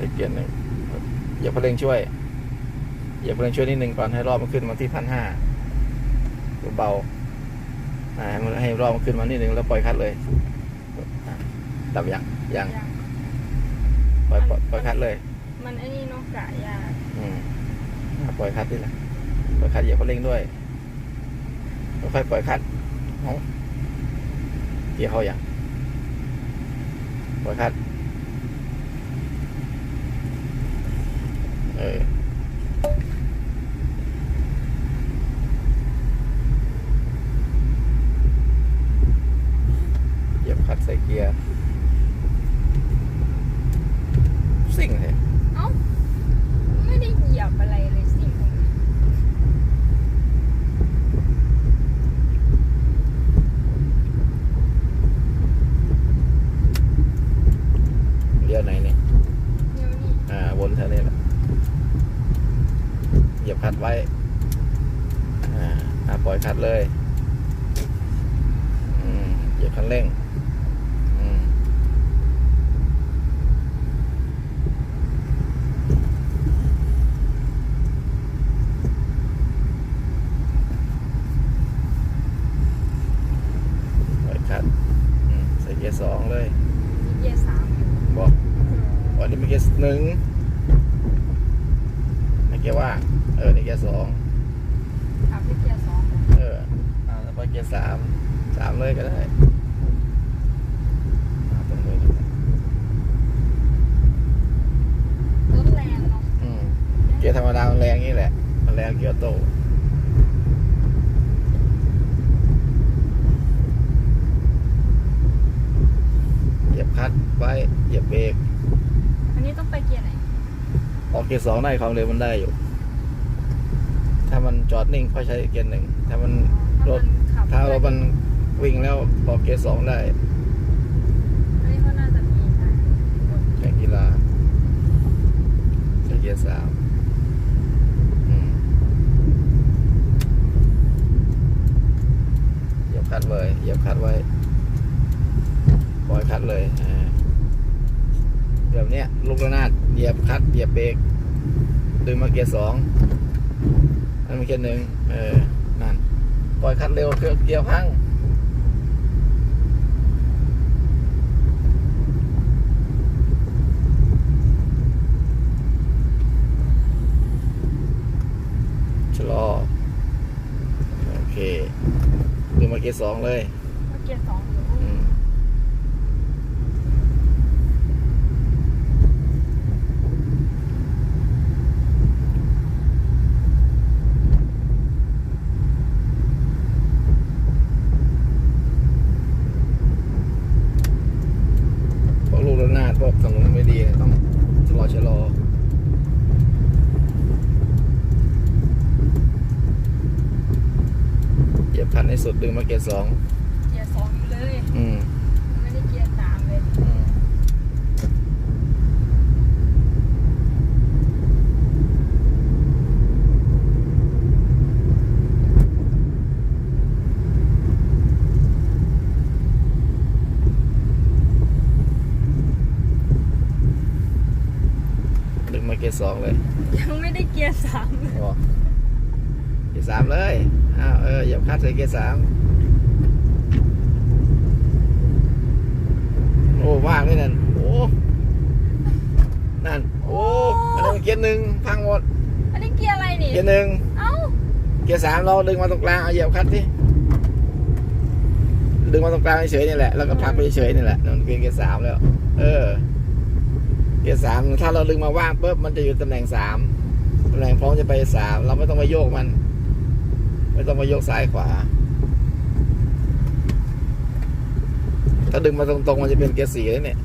ส่เกียร์หนึ่งเหยียบคันเร่งช่วยเหยียบคันเร่งช่วยนิดหนึ่งก่อนให้รอบมันขึ้นมาที่พันห้าเบาๆอ่าให้มันให้รอบมันขึ้นมานิดหนึ่งแล้วปล่อยคัดเลยอะดับยังยังยังปล่อยปล่อยปล่อยคัดเลย มันไอ้นี่เนกกะยากอืมอะปล่อยคัดดิละปล่อยคัดเหยียบคันเร่งด้วยค่อยๆปล่อยคัดเอาเกียร์เขาอย่างปล่อยคัด เออเหยียบคัดใส่เกียร์สิ่งเลย เอ้าไม่ได้เหยียบอะไรเลยสิตรงนี้ เลี้ยวไหนเนี่ย เดี๋ยวนี้ อ่าวนเท่านี้แหละเหยียบ คัดไว้อ่าปล่อยคัดเลยเหยียบคันเร่ง อืมปล่อยคัดอืมใส่เกียร์สองเลย มีเกียร์สามอยู่ บอกวันนี้มีเกียร์หนึ่งในเกียร์ว่างเออในเกียร์สอง ขับที่เกียร์สองเลย เอออ่าแล้วไปเกียร์ สามสามเลยก็ได้อ่าตรงนี้รถแรงเนาะอืมเกียร์ธรรมดามันแรงนี่แหละมันแรงเกียร์โตเหยียบคลัดไว้เหยียบเบรกอันนี้ต้องไปเกียร์ไหน ออกเกียร์สองได้ความเร็วมันได้อยู่ ถ้ามันจอดนิ่งค่อยใช้เกียร์หนึ่งถ้ามันรถขับ ถ้ารถมันวิ่งแล้วออกเกียร์สองได้อันนี้เขาน่าจะมีใช่บนแข่งกีฬาใช้เกียร์สามอืมเหยียบคลัดไว้เหยียบคลัดไว้ ปล่อยคลัดเลยอ่าแบบเนี้ยลูกระนาดเหยียบคลัดเหยียบเบรกดึงมาเกียร์สองนั่นมันเกียร์หนึ่งเออนั่นปล่ อยคันเร็วเครื่องเกียร์พังชะลอ โอเคดูมาเกียร์สองเลย เกียร์สองอยู่ อืมพวกลูกระนาดพวกถนนไม่ดีเนี่ยต้องชะลอชะลอ เหยียบคันให้สุดดึงมาเกียร์สองเกียร์สองอยู่เลยอืมไม่ได้เกียร์สามเลยอืมดึงมาเกียร์สองเลย ยังไม่ได้เกียร์สามเลยบอกเกียร์สามเลย อ้าวเออเหยียบคัดใส่เกียร์สามโอ้ว่างเลยนั่นโอ้นั่นโอ้อันนั้นมันเกียร์หนึ่งพังหมด อันนี้เกียร์อะไรนี่ เกียร์หนึ่งเอ้า เกียร์สามเราดึงมาตรงกลางเอาเหยียบคัดที่ดึงมาตรงกลางเฉยๆนี่แหละ แล้วก็พักไปเฉยๆนี่แหละนั่นมันเป็นเกียร์สามแล้ว เออ เกียร์สามถ้าเราดึงมาว่างปุ๊บมันจะอยู่ตำแหน่งสามตำแหน่งพร้อมจะไปสามเราไม่ต้องมาโยกมัน ไม่ต้องมาโยกซ้ายขวา ถ้าดึงมาตรงๆ มันจะเป็นเกียร์สี่แล้วเนี่ย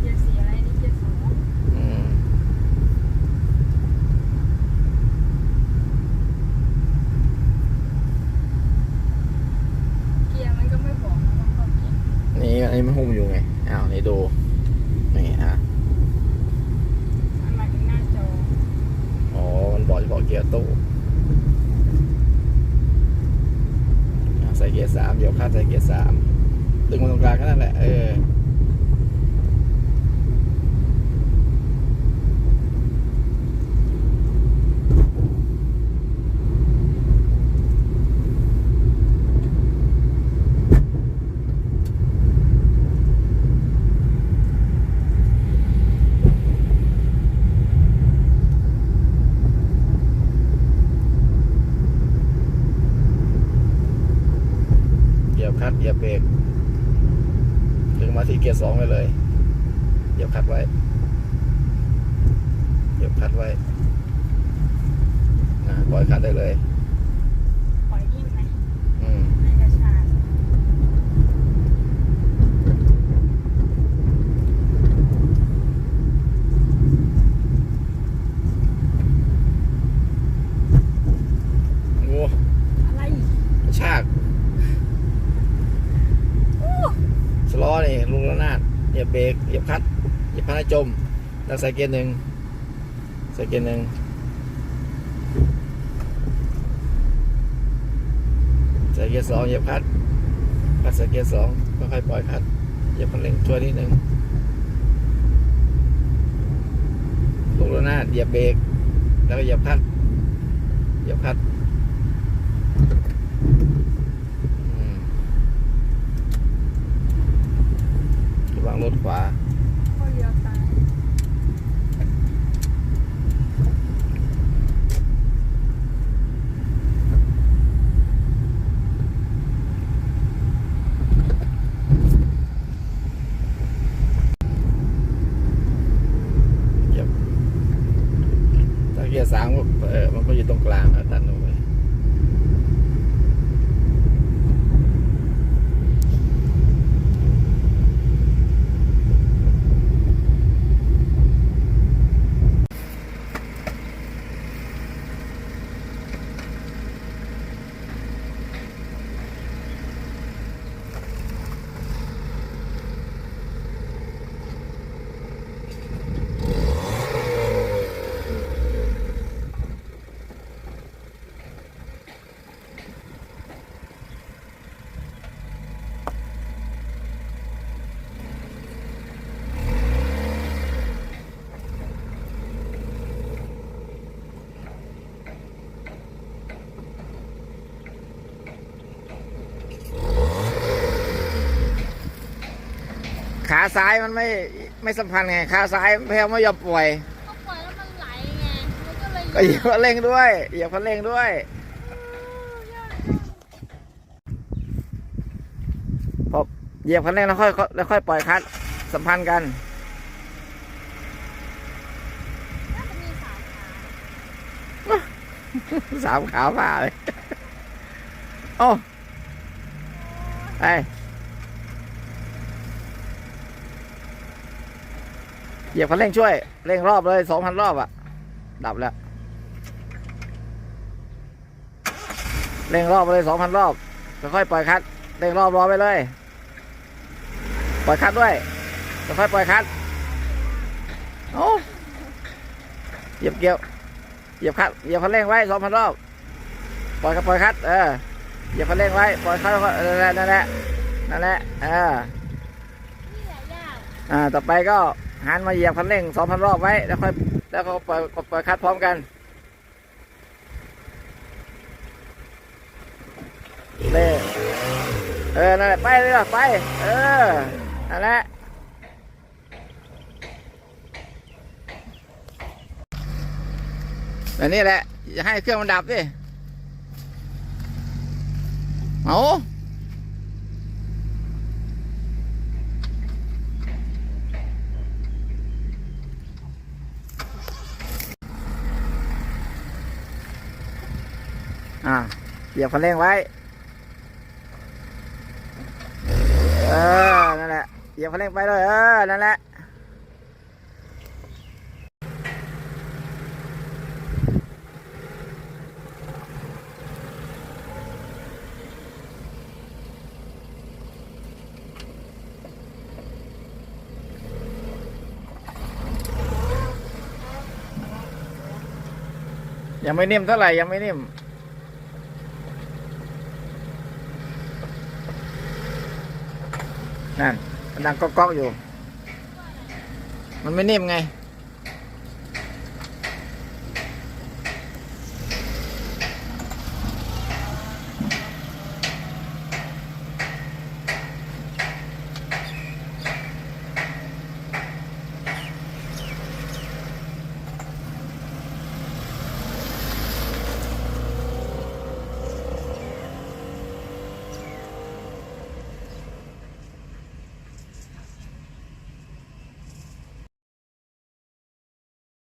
เกียร์สี่อะไรนี่เกียร์สองอืมเกียร์มันก็ไม่บอกนะว่าเข้าเกียร์นี่อันนี้มันหุ้มอยู่ไงอ้าวนี่ดูนี่อะมันหมายถึงหน้าจออ๋อมันบอกเฉพาะเกียร์ตู้อะ ใส่เกียร์สามเดี๋ยวคาดใส่เกียร์สามดึงมาตรงกลางแค่นั้นแหละเออ เหยียบเบรกดึงมาที่เกียร์สองไปเลย เหยียบคัดไว้ เหยียบคัดไว้ปล่อยคัดได้เลย ปล่อยนิ่มไหม อืม ในกระชาก โอ้ อะไร กระชากสล้อ นี่ลงแล้วนาดเหยียบเบรกเหยียบคัดเหยียบพันให้จม แล้วใส่เกียร์หนึ่งใส่เกียร์หนึ่งใส่เกียร์สองเหยียบคัดคัดใส่เกียร์สองค่อยๆปล่อยคัดเหยียบคันเร่งช่วยนิดหนึ่งลงแล้วนาดเหยียบเบรกแล้วก็เหยียบคัดเหยียบคัด อืมางรถขวา ก็เลี้ยวซ้าย เหยียบถ้าเกียร์สามก็เออมันก็อยู่ตรงกลางนะตัดลงไปขา ซ้ายมันไม่ไม่สัมพันธ์ไงขาซ้ายแพลวไม่ยอมปล่อย ก็ปล่อยแล้วมันไหลไงมันก็เลยก็เหยียบคันเร่งด้วยเหยียบคันเร่งด้วย พอเหยียบคันเร่งแล้วค่อยแล้วค่อยปล่อยคลัดสัมพันธ์กัน น่าจะมีสามขาสามขาวผ่าเลย โอ้ไป เหยียบคันเร่งช่วย เร่งรอบเลยสองพันรอบอะดับแล้ว เร่งรอบเลยสองพันรอบค่อยๆปล่อยคัดเร่งรอบรอไปเลย ปล่อยคัดด้วยค่อยๆปล่อยคัดโอ้เหยียบเกี่ยวเหยียบคัดเหยียบคันเร่งไว้สองพันรอบปล่อยคัดปล่อยคัดเออเหยียบคันเร่งไว้ปล่อยคัดนั่นแหละนั่นแหละนั่นแหละเออนี่แหละยาอ่าต่อไปก็ หันมาเหยียบคันเร่งสองพันรอบไว้ แล้วค่อยแล้วก็ปล่อยปล่อยคัดพร้อมกันเล่เออ นั่นแหละ ไปเลยไป เออ นั่นแหละแบบนี้แหละ อย่าให้เครื่องมันดับดิเอา อ่าเหยียบคันเร่งไว้ เออ นั่นแหละ เหยียบคันเร่งไปเลย เออ นั่นแหละ ยังไม่นิ่มเท่าไหร่ ยังไม่นิ่ม นั่นมันดังก๊อกๆอยู่ มันไม่นิ่มไง